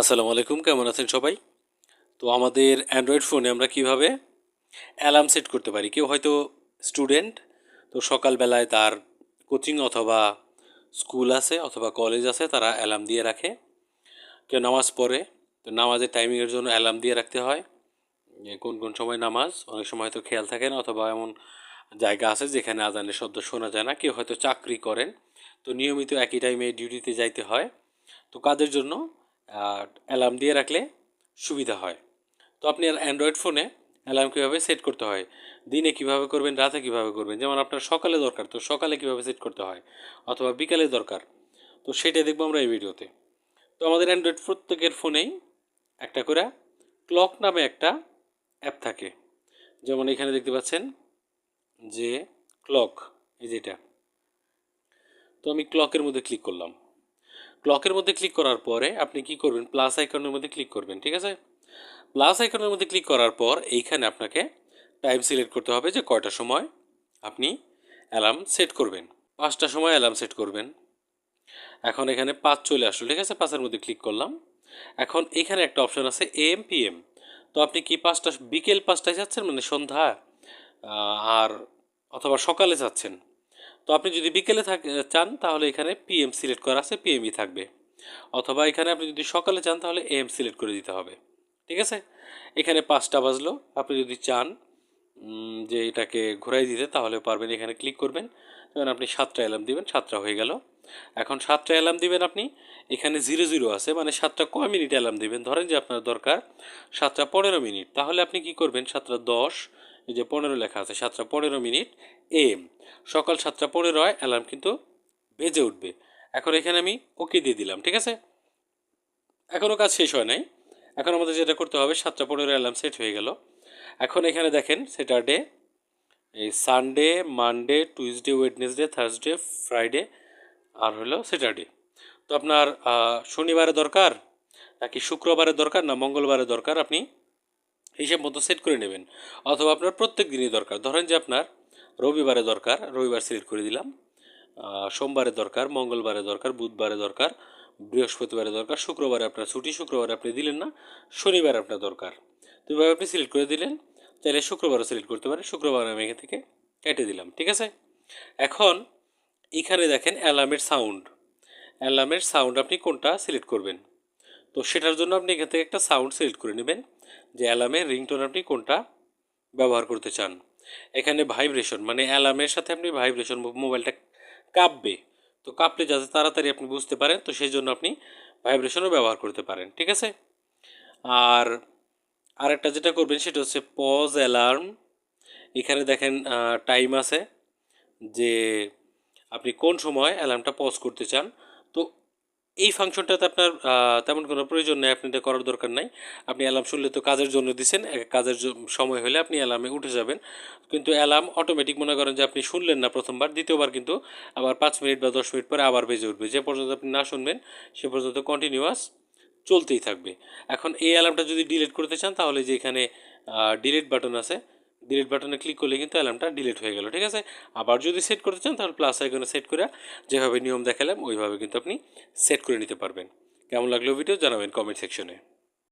আসসালামু আলাইকুম, কেমন আছেন সবাই? তো আমাদের অ্যান্ড্রয়েড ফোনে আমরা কীভাবে অ্যালার্ম সেট করতে পারি? কেউ হয়তো স্টুডেন্ট তো সকালবেলায় তার কোচিং অথবা স্কুল আছে অথবা কলেজ আছে, তারা অ্যালার্ম দিয়ে রাখে। কেউ নামাজ পড়ে, তো নামাজের টাইমিংয়ের জন্য অ্যালার্ম দিয়ে রাখতে হয়। কোন কোন সময় নামাজ? অনেক সময় হয়তো খেয়াল থাকে না, অথবা এমন জায়গা আছে যেখানে আজানের শব্দ শোনা যায় না, কেউ হয়তো চাকরি করেন। তো নিয়মিত একই টাইমে ডিউটিতে যাইতে হয়। তো কাদের জন্য? অ্যালার্ম দিয়ে রাখলে সুবিধা হয়। তো আপনি অ্যান্ড্রয়েড ফোনে অ্যালার্ম কীভাবে সেট করতে হয়? দিনে কীভাবে করবেন? রাতে কীভাবে করবেন? যেমন আপনার সকালে দরকার, তো সকালে কীভাবে সেট করতে হয়? অথবা বিকালে দরকার, তো সেটাই দেখব আমরা এই ভিডিওতে। তো আমাদের অ্যান্ড্রয়েড প্রত্যেকের ফোনেই একটা করে ক্লক নামে একটা অ্যাপ থাকে। যেমন এখানে দেখতে পাচ্ছেন যে ক্লক, এই যেটা তো আমি ক্লকের মধ্যে ক্লিক করলাম। ক্লকের মধ্যে ক্লিক করার পরে আপনি কি করবেন? প্লাস আইকনের মধ্যে ক্লিক করবেন, ঠিক আছে? প্লাস আইকনের মধ্যে ক্লিক করার পর এইখানে আপনাকে টাইম সিলেক্ট করতে হবে যে কয়টার সময় আপনি অ্যালার্ম সেট করবেন। পাঁচটা সময় অ্যালার্ম সেট করবেন। এখন এখানে পাঁচ চলে আসলো, ঠিক আছে? পাঁচের মধ্যে ক্লিক করলাম। এখন এখানে একটা অপশন আছে এম পি এম তো আপনি কি পাঁচটা, বিকেল পাঁচটায় যাচ্ছেন? মানে সন্ধ্যা আর অথবা সকালে যাচ্ছেন? তো আপনি যদি বিকেলে চান, তাহলে এখানে পিএম সিলেক্ট করা আছে পিএমই থাকবে। অথবা এখানে আপনি যদি সকালে চান, তাহলে এম সিলেক্ট করে দিতে হবে। ঠিক আছে? এখানে পাঁচটা বাজলো। আপনি যদি চান যে এটাকে ঘুরাই দিতে তাহলে পারবেন। এখানে ক্লিক করবেন। যেমন আপনি সাতটা অ্যালার্ম দিবেন, সাতটা হয়ে গেল। এখন সাতটা অ্যালার্ম দিবেন আপনি। এখানে জিরো জিরো আছে মানে সাতটা কয় মিনিট অ্যালার্ম দিবেন? ধরেন যে আপনার দরকার সাতটা পনেরো মিনিট। তাহলে আপনি কি করবেন? সাতটা দশ, এই যে পনেরো লেখা আছে, সাতটা পনেরো মিনিট এম সকাল সাতটা পনেরো হয় অ্যালার্ম কিন্তু বেজে উঠবে। এখন এখানে আমি ওকে দিয়ে দিলাম, ঠিক আছে? এখনও কাজ শেষ হয় নাই। এখন আমাদের যেটা করতে হবে, সাতটা পনেরো অ্যালার্ম সেট হয়ে গেল। এখন এখানে দেখেন স্যাটারডে এই Sunday Monday Tuesday Wednesday Thursday Friday আর হলো স্যাটারডে তো আপনার শনিবারে দরকার নাকি শুক্রবারে দরকার না মঙ্গলবারে দরকার আপনি হিসেব মতো সেট করে নেবেন। অথবা আপনার প্রত্যেক দিনই দরকার। ধরেন যে আপনার রবিবারে দরকার, রবিবার সিলেক্ট করে দিলাম। সোমবারে দরকার, মঙ্গলবারে দরকার, বুধবারে দরকার, বৃহস্পতিবারে দরকার, শুক্রবারে আপনার ছুটি, শুক্রবারে আপনি দিলেন না, শনিবার আপনার দরকার। তো এভাবে আপনি সিলেক্ট করে দিলেন, তাহলে শুক্রবারও সিলেক্ট করতে পারেন, শুক্রবার আমি এখান থেকে কেটে দিলাম, ঠিক আছে? এখন এখানে দেখেন অ্যালার্মের সাউন্ড। অ্যালার্মের সাউন্ড আপনি কোনটা সিলেক্ট করবেন? তো সেটার জন্য আপনি এখান থেকে একটা সাউন্ড সিলেক্ট করে নেবেন, যে অ্যালার্মের রিংটোন আপনি কোনটা ব্যবহার করতে চান। এখানে ভাইব্রেশন মানে অ্যালার্মের সাথে আপনি ভাইব্রেশন মোবাইলটা কাঁপবে। তো কাঁপলে যাতে তাড়াতাড়ি আপনি বুঝতে পারেন, তো সেই জন্য আপনি ভাইব্রেশনও ব্যবহার করতে পারেন, ঠিক আছে? আর আরেকটা যেটা করবেন, সেটা হচ্ছে পজ অ্যালার্ম এখানে দেখেন টাইম আছে যে আপনি কোন সময় অ্যালার্মটা পজ করতে চান। তো এই ফাংশনটাতে আপনার তেমন কোনো প্রয়োজন নেই, আপনি এটা করার দরকার নাই। আপনি অ্যালার্ম শুনলে তো কাজের জন্য দিছেন কাজের সময় হলে আপনি অ্যালার্মে উঠে যাবেন। কিন্তু অ্যালার্ম অটোমেটিক মনে করেন যে আপনি শুনলেন না প্রথমবার, দ্বিতীয়বার কিন্তু আবার পাঁচ মিনিট বা দশ মিনিট পরে আবার বেজে উঠবে। যে পর্যন্ত আপনি না শুনবেন, সে পর্যন্ত কন্টিনিউয়াস চলতেই থাকবে। এখন এই অ্যালার্মটা যদি ডিলিট করতে চান, তাহলে যে এখানে ডিলিট বাটন আছে ডিলিট বাটনে ক্লিক করলে কিন্তু অ্যালার্মটা ডিলিট হয়ে গেল, ঠিক আছে? আবার যদি সেট করতে চান, তাহলে প্লাস আইকনে সেট করে যেভাবে নিয়ম দেখালাম, ওইভাবে কিন্তু আপনি সেট করে নিতে পারবেন। কেমন লাগল ভিডিও জানাবেন কমেন্ট সেকশনে